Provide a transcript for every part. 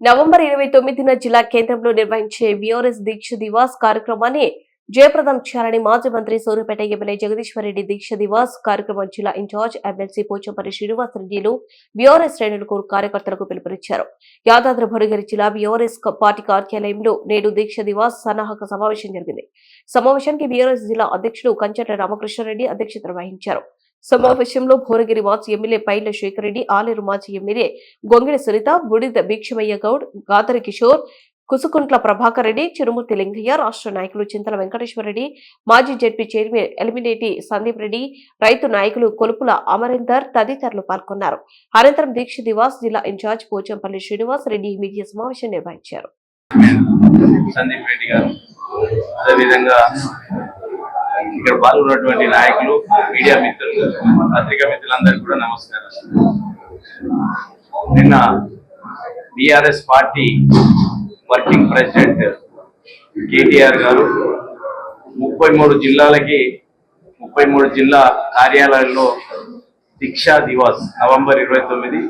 November ఇరవై తొమ్మిదిన జిల్లా కేంద్రంలో నిర్వహించే విఆర్ఎస్ దీక్ష దివాస్ కార్యక్రమాన్ని జయప్రదం చేయాలని మాజీ మంత్రి సూర్యపేట ఎమ్మెల్యే జగదీశ్వరరెడ్డి దీక్ష దివాస్ కార్యక్రమం జిల్లా ఇన్ఛార్జ్ ఎమ్మెల్సీ పోచంపల్లి శ్రీనివాస్ రెడ్డిలు బీఆర్ఎస్ శ్రేణులకు కార్యకర్తలకు పిలుపునిచ్చారు. యాదాద్రి భువనగిరి జిల్లా బీఆర్ఎస్ పార్టీ కార్యాలయంలో నేడు దీక్ష దివాస్ సన్నాహక సమావేశం జరిగింది. సమావేశానికి బీఆర్ఎస్ జిల్లా అధ్యక్షుడు కంచట రామకృష్ణారెడ్డి అధ్యక్షత వహించారు. సమావేశంలో భువనగిరి మాజీ ఎమ్మెల్యే పైల శేఖర్ రెడ్డి ఆలేరు మాజీ ఎమ్మెల్యే గొంగిడి సునీత బుడిద భీక్షమయ్య గౌడ్ గాదరి కిషోర్ కుసుకుంట్ల ప్రభాకర్ రెడ్డి చిరుమూర్తి లింగయ్య రాష్ట్ర నాయకులు చింతల వెంకటేశ్వరరెడ్డి మాజీ జడ్పీ చైర్మన్ ఎలిమినేటి సందీప్ రెడ్డి రైతు నాయకులు కొలుపుల అమరేందర్ తదితరులు పాల్గొన్నారు. అనంతరం దీక్ష దివాస్ జిల్లా ఇన్ఛార్జ్ పోచంపల్లి శ్రీనివాస్ రెడ్డి మీడియా సమావేశం నిర్వహించారు. సందీప్ రెడ్డి గారు. అదేవిధంగా ఇక్కడ పాల్గొన్నటువంటి నాయకులు మీడియా మిత్రులు పత్రికా మిత్రులందరికీ కూడా నమస్కారం. నిన్న BRS party working president KTR గారు ముప్పై మూడు జిల్లాలకి ముప్పై మూడు జిల్లా కార్యాలయాల్లో దీక్షా దివాస్ నవంబర్ ఇరవై తొమ్మిది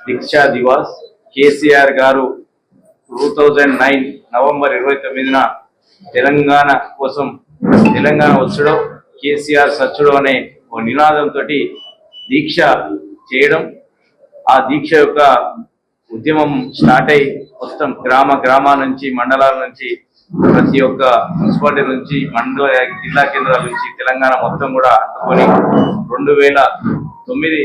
దీక్షా దివాస్. కేసీఆర్ గారు టూ థౌజండ్ నైన్ నవంబర్ ఇరవై తొమ్మిదిన తెలంగాణ కోసం తెలంగాణ వచ్చుడో కేసీఆర్ సచ్చుడో అనే ఓ నినాదంతో దీక్ష చేయడం ఆ దీక్ష యొక్క ఉద్యమం స్టార్ట్ అయి మొత్తం గ్రామ గ్రామాల నుంచి మండలాల నుంచి ప్రతి ఒక్క మున్సిపాలిటీ నుంచి మండల జిల్లా కేంద్రాల నుంచి తెలంగాణ మొత్తం కూడా అందుకొని రెండు వేల తొమ్మిది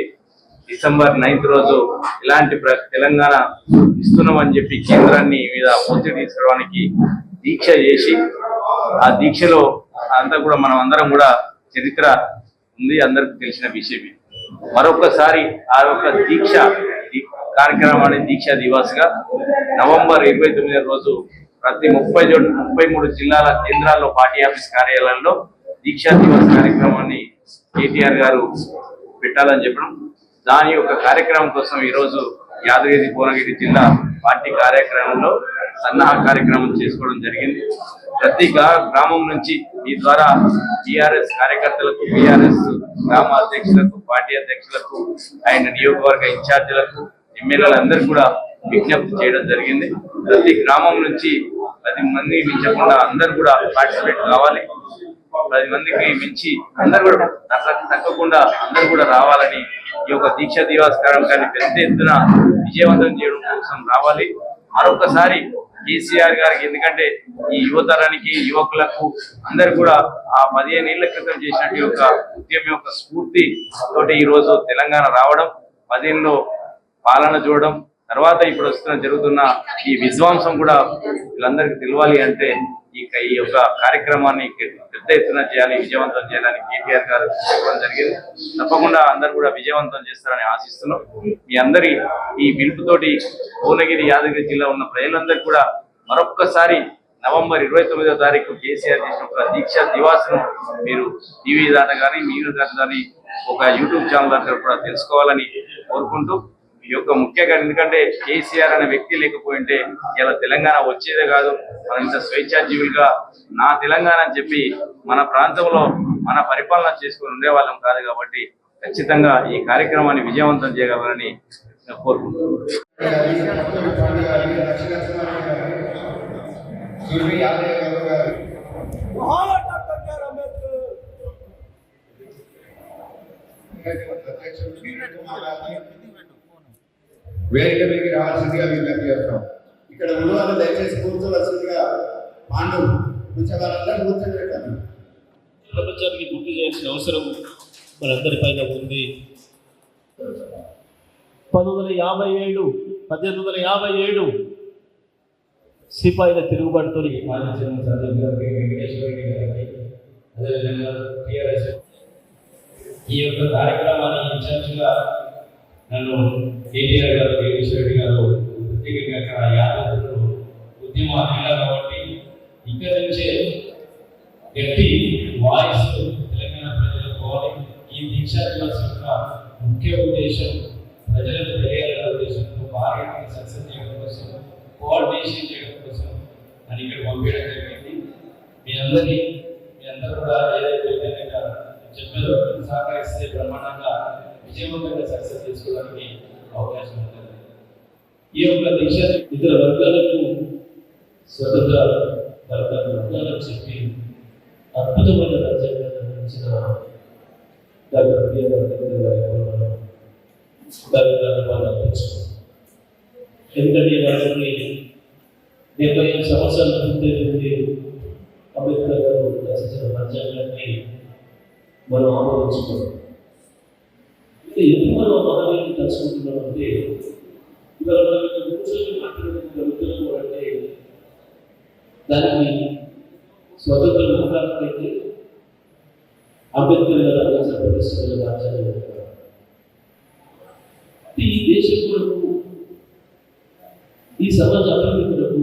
డిసెంబర్ నైన్త్ రోజు ఇలాంటి ప్ర- తెలంగాణ ఇస్తున్నామని చెప్పి కేంద్రాన్ని మీద ఒత్తిడి తీసుకోవడానికి దీక్ష చేసి ఆ దీక్షలో అంతా కూడా మనం అందరం కూడా చరిత్ర ఉంది అందరికి తెలిసిన విషయమే. మరొకసారి ఆ యొక్క దీక్ష కార్యక్రమం కార్యక్రమాన్ని దీక్ష దివాస్గా నవంబర్ ఇరవై తొమ్మిది రోజు ప్రతి ముప్పై ముప్పై మూడు జిల్లాల కేంద్రాల్లో పార్టీ ఆఫీస్ కార్యాలయంలో దీక్షా దివాస్ కార్యక్రమాన్ని కేటీఆర్ గారు పెట్టాలని చెప్పడం. దాని యొక్క కార్యక్రమం కోసం ఈ రోజు యాదగిరి భువనగిరి జిల్లా పార్టీ కార్యక్రమంలో సన్నాహ కార్యక్రమం చేసుకోవడం జరిగింది. ప్రతి గ్రామం నుంచి మీ ద్వారా టీఆర్ఎస్ కార్యకర్తలకు టీఆర్ఎస్ గ్రామ అధ్యక్షులకు పార్టీ అధ్యక్షులకు ఆయన నియోజకవర్గ ఇన్ఛార్జీలకు ఎమ్మెల్యేలందరూ కూడా విజ్ఞప్తి చేయడం జరిగింది. ప్రతి గ్రామం నుంచి పది మంది మించకుండా అందరూ కూడా పార్టిసిపేట్ కావాలి. పది మందికి మించి అందరు కూడా తగ్గకుండా అందరు కూడా రావాలని ఈ యొక్క దీక్ష దివాస్ కార్యక్రమాన్ని పెద్ద ఎత్తున విజయవంతం చేయడం కోసం రావాలి. మరొకసారి కేసీఆర్ గారికి. ఎందుకంటే ఈ యువతరానికి యువకులకు అందరు కూడా ఆ పదిహేను ఏళ్ళ క్రితం చేసినట్టు యొక్క ఉద్యమం యొక్క స్ఫూర్తి తోటి ఈ రోజు తెలంగాణ రావడం పదిహేనులో పాలన చూడడం తర్వాత ఇప్పుడు వస్తున్న జరుగుతున్న ఈ విధ్వంసం కూడా వీళ్ళందరికీ తెలియాలి అంటే ఈ ఈ యొక్క కార్యక్రమాన్ని పెద్ద ఎత్తున చేయాలి విజయవంతం చేయాలని కేటీఆర్ గారు చెప్పడం జరిగింది. తప్పకుండా అందరు కూడా విజయవంతం చేస్తారని ఆశిస్తున్నాం. మీ అందరి ఈ పిలుపుతోటి భువనగిరి యాదగిరి జిల్లా ఉన్న ప్రజలందరూ కూడా మరొక్కసారి నవంబర్ ఇరవై తొమ్మిదో తారీఖు కేసీఆర్ చేసిన ఒక దీక్ష దివాసను మీరు టీవీ దాకా కానీ మీరు దాకా కానీ ఒక యూట్యూబ్ ఛానల్ దగ్గర కూడా తెలుసుకోవాలని కోరుకుంటూ ఈ యొక్క ముఖ్యంగా ఎందుకంటే కేసీఆర్ అనే వ్యక్తి లేకపోయింటే ఇలా తెలంగాణ వచ్చేదే కాదు. మనం ఇంత స్వేచ్ఛాజీవులుగా నా తెలంగాణ అని చెప్పి మన ప్రాంతంలో మన పరిపాలన చేసుకుని ఉండేవాళ్ళం కాదు కాబట్టి ఖచ్చితంగా ఈ కార్యక్రమాన్ని విజయవంతం చేయగలరని కోరుకుంటున్నాను. సుర్వి వేదిక మీదకి రావాల్సిందిగా విజ్ఞప్తి చేస్తాం ఇక్కడ ఉన్న వాళ్ళు దయచేసి కూర్చోవలసిందిగా పాండు కూర్చోవాలందరూ కూర్చోబెట్టాను ప్రపంచానికి గుర్తు చేయాల్సిన అవసరం మనందరిపైన ఉంది. పంతొమ్మిది వందల యాభై ఏడు పద్దెనిమిది వందల యాభై ఏడు సిపాయిల తిరుగుబాటుతో ఈ యొక్క కార్యక్రమాన్ని ఇన్ఛార్జిగా నన్ను కేటీఆర్ గారు జగదీష్ రెడ్డి గారు ప్రత్యేకంగా అక్కడ యాదవులు ఉద్యమ అభిలా కాబట్టి ఇక్కడ నుంచే గట్టి వాయిస్ తెలంగాణ ప్రజలకు పోవాలి. ఈ దీక్షా దివస్ యొక్క ముఖ్య ఉద్దేశం ప్రజలకు తెలియాలన్న ఉద్దేశంతో భార్యని సక్సెస్ చేయడం కోసం కోఆర్డినేషన్ చేయడం కోసం అని ఇక్కడ పంపించడం జరిగింది. మీ అందరినీ మీ అందరూ కూడా ఏదైతే చెప్పారో సహకరిస్తే బ్రహ్మాండంగా విజయవంతంగా సక్సెస్ చేసుకోవడానికి అవకాశం ఉంటుంది. ఈ యొక్క దీక్ష ఇతర వర్గాలకు స్వతంత్ర వర్గాల వర్గాలకు చెప్పి అద్భుతమైన రాజ్యాంగాన్ని అందించిన డాక్టర్ బిఆర్ మనం అర్పించుకోవాలి ఎందుకంటే వాళ్ళకి డెబ్బై ఐదు సంవత్సరాల ముందే నుండి అంబేద్కర్ గారు రచించిన రాజ్యాంగాన్ని మనం ఆమోదించుకోవాలి అయితే ఎందుకు మనం ఆ మహానీయుని తలుచుకుంటున్నామంటే ఇవాళ మనం ఇక్కడ కూర్చొని మాట్లాడుతున్న అంటే దానికి స్వతంత్ర పోరాటమైతే అంబేద్కర్ గారు అరుణాచల రాజ్యాంగం ఈ దేశం కొరకు ఈ సమాజ అభివృద్ధి కొరకు